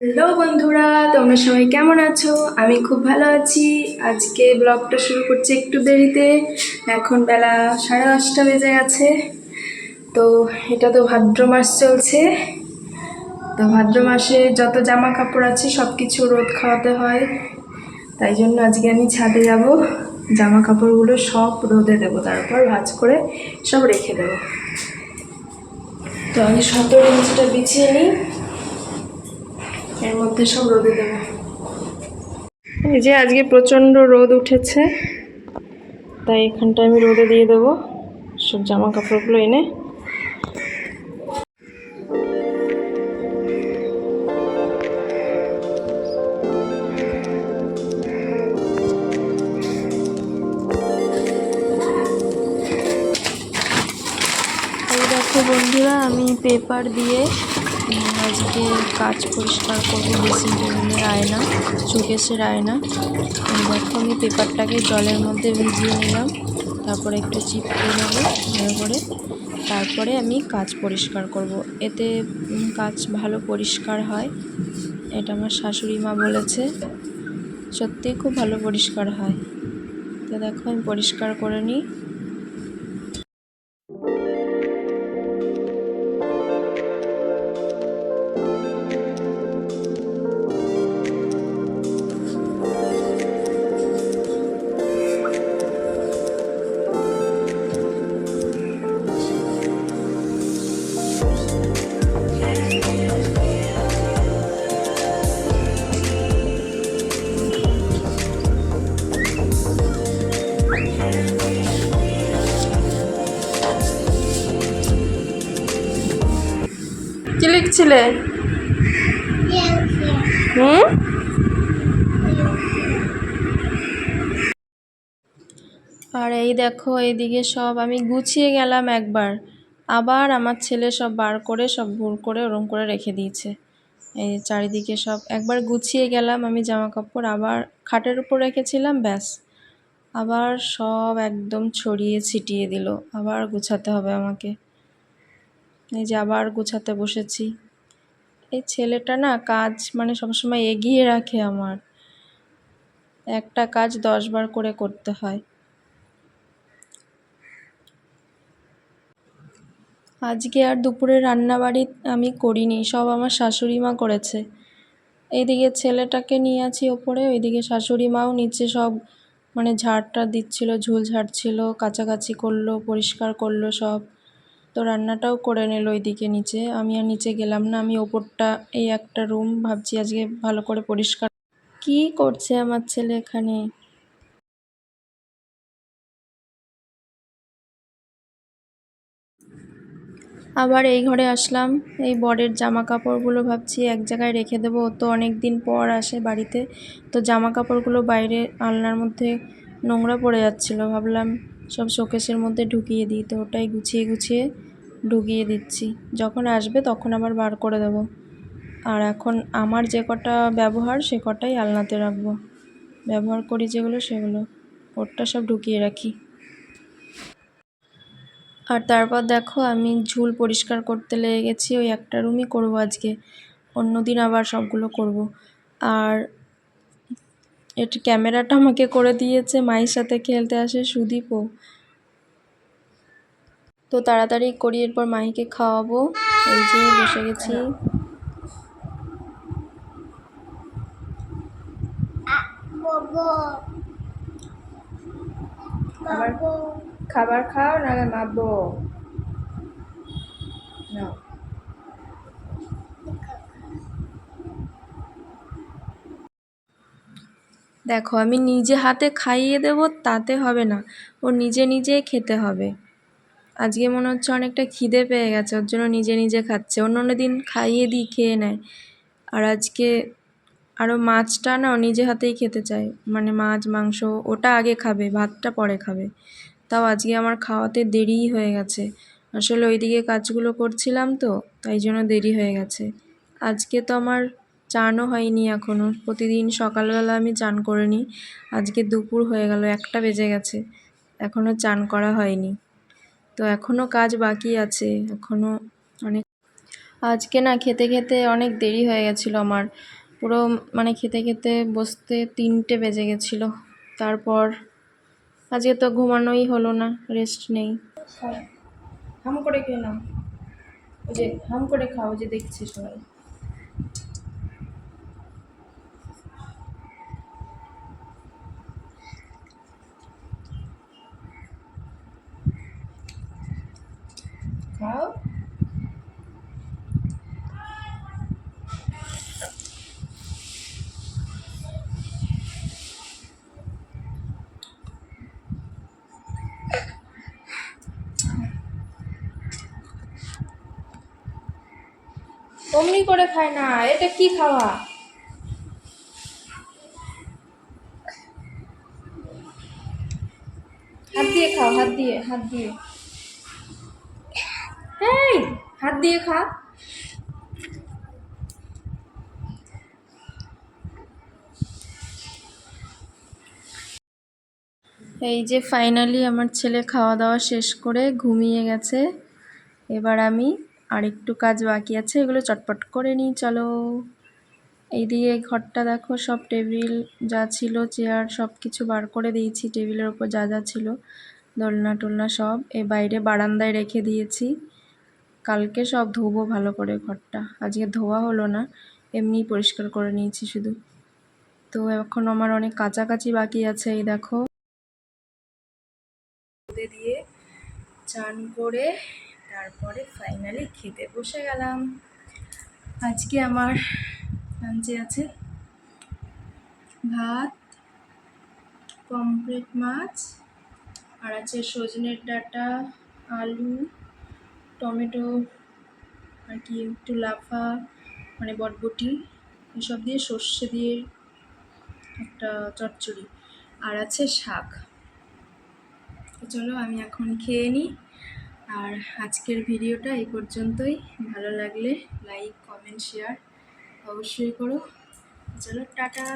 Hello বন্ধুরা, তোমরা সবাই কেমন আছো? আমি খুব ভালো আছি। আজকে ব্লগটা শুরু করছি একটু দেরিতে। এখন বেলা সাড়ে দশটা বেজে গেছে। তো এটা তো ভাদ্র মাস চলছে। তো ভাদ্র মাসে যত জামা কাপড় আছে সব কিছু রোদ খাওয়াতে হয়। তাই জন্য আজকে আমি ছাদে যাব। জামা কাপড়গুলো সব রোদে দেবো, তারপর ভাজ করে সব রেখে দেবো। তো আমি সতেরো ইঞ্চিটা বিছিয়ে নিই। এর মধ্যে সব রোদে দেবো। এই যে আজকে প্রচণ্ড রোদ উঠেছে, তাই এখানটা আমি রোদে দিয়ে দেবো, সব জামা কাপড়গুলো এনে দেখো বন্ধুরা, আমি পেপার দিয়ে আজকে কাজ পরিষ্কার করব ড্রেসিং টেবিলের আয়না শোকেসের আয়না। দেখো, আমি পেপারটাকে জলের মধ্যে ভিজিয়ে নিলাম। তারপরে একটু চিপকে নেব ভালো করে তারপরে আমি কাজ পরিষ্কার করব। এতে কাজ ভালো পরিষ্কার হয়। এটা আমার শাশুড়ি মা বলেছে। সত্যিই খুব ভালো পরিষ্কার হয়। তো দেখো, আমি পরিষ্কার করে নিই। কি লিখছিলে হুম? আর এই দেখো, এইদিকে সব, আমি গুছিয়ে গেলাম একবার। আবার আমার ছেলে সব বার করে, সব ভুল করে, ওরম করে রেখে দিয়েছে। এই চারিদিকে সব, একবার গুছিয়ে গেলাম আমি জামা কাপড় আবার খাটের উপর রেখেছিলাম, ব্যাস। আবার সব একদম ছড়িয়ে ছিটিয়ে দিল, আবার গুছাতে হবে আমাকে। এই যে আবার গুছাতে বসেছি। এই ছেলেটা না কাজ মানে সবসময় এগিয়ে রাখে আমার। একটা কাজ দশবার করে করতে হয়। আজকে আর দুপুরে রান্নাবাড়ি আমি করিনি, সব আমার শাশুড়ি মা করেছে। এইদিকে ছেলেটাকে নিয়ে আছি ওপরে, ওইদিকে শাশুড়ি মাও নিচে সব মানে ঝাড়টা দিচ্ছিল, ঝুল ঝাড়ছিল, কাচাকাচি করল, পরিষ্কার করল সব। তো রান্নাটাও করে নিল ওইদিকে নিচে। আমি আর নিচে গেলাম না, আমি ওপরটা, এই একটা রুম ভাবছি আজকে ভালো করে পরিষ্কার। কি করছে আমার ছেলে এখানে? আবার এই ঘরে আসলাম, এই বরের জামা কাপড়গুলো ভাবছি এক জায়গায় রেখে দেবো। তো অনেক দিন পর আসে বাড়িতে, তো জামা কাপড়গুলো বাইরে আলনার মধ্যে নোংরা পড়ে যাচ্ছিল, ভাবলাম সব শোকেসের মধ্যে ঢুকিয়ে দিই। তো ওটাই গুছিয়ে গুছিয়ে ঢুকিয়ে দিচ্ছি। যখন আসবে তখন আবার বার করে দেবো। আর এখন আমার যে কটা ব্যবহার, সে কটাই আলনাতে রাখব। ব্যবহার করি যেগুলো, সেগুলো। ওরটা সব ঢুকিয়ে রাখি। আর তারপর দেখো, আমি ঝুল পরিষ্কার করতে লেগে গেছি। ওই একটা রুমই করব আজকে। অন্য দিন আবার সবগুলো করব। আর এটা ক্যামেরাটা আমাকে করে দিয়েছে, মায়ের সাথে খেলতে আসে সুদীপও। তো তাড়াতাড়ি করি এরপর মাহিকে খাওয়াবো। এই যে বসে গেছি। খাবার খাও, নাহলে মাপবো। নাও। দেখো, আমি নিজে হাতে খাইয়ে দেব, তাতে হবে না। ও নিজে নিজে খেতে হবে। আজকে মনে হচ্ছে অনেকটা খিদে পেয়ে গেছে, ওর জন্য নিজে নিজে খাচ্ছে। অন্য অন্য দিন খাইয়ে দিই, খেয়ে নেয়। আর আজকে আরও মাছটা না নিজে হাতেই খেতে চায়। মানে মাছ, মাংস, ওটা আগে খাবে, ভাতটা পরে খাবে। তাও আজকে আমার খাওয়াতে দেরিই হয়ে গেছে। আসলে ওইদিকে কাজগুলো করছিলাম তো, তাই জন্য দেরি হয়ে গেছে। আজকে তো আমার চানও হয়নি এখনও প্রতিদিন সকালবেলা আমি চান করে নিই। আজকে দুপুর হয়ে গেল, একটা বেজে গেছে। এখনও চান করা হয়নি। তো এখনও কাজ বাকি আছে এখনও অনেক আজকে না খেতে খেতে অনেক দেরি হয়ে গেছিল আমার। পুরো মানে খেতে খেতে বসতে তিনটে বেজে গেছিল। তারপর আজকে তো ঘুমানোই হলো না রেস্ট নেই। হাম করে খেয়ে ওই যে হাম করে খাও যে দেখছি সবাই খাও অমনি করে খায় না, এটা কি খাওয়া? হাত দিয়ে খাও, হাত দিয়ে হাত দিয়ে। এই, হাত দিয়ে খা। এই যে ফাইনালি আমার ছেলে খাওয়া দাওয়া শেষ করে ঘুমিয়ে গেছে, এবার আমি আর একটু কাজ বাকি আছে, এগুলো চটপট করে নিই, চলো। এইদিকে ঘরটা দেখো, সব টেবিল যা ছিল, চেয়ার সব কিছু বার করে দিয়েছি, টেবিলের ওপর যা যা ছিল, দোলনা টোলনা সব। এ বাইরে বারান্দায় রেখে দিয়েছি। কালকে সব ধোবো ভালো করে ঘরটা। আজকে ধোয়া হলো না এমনি পরিষ্কার করে নিয়েছি শুধু। তো এখন আমার অনেক কাছাকাছি বাকি আছে, এই দেখো। দিয়ে চান করে তারপরে ফাইনালি খেতে বসে গেলাম। আজকে আমার লাঞ্চে আছে ভাত পমফ্রেট মাছ, আর আছে সজনের ডাঁটা, আলু, টমেটো, আর কি একটু লাফা মানে বটবটি, এসব দিয়ে সর্ষে দিয়ে একটা চচ্চড়ি, আর আছে শাক। চলো আমি এখন খেয়ে নিই। আর আজকের ভিডিওটা এই পর্যন্তই। ভালো লাগলে লাইক কমেন্ট শেয়ার অবশ্যই করো। চলো টাটা।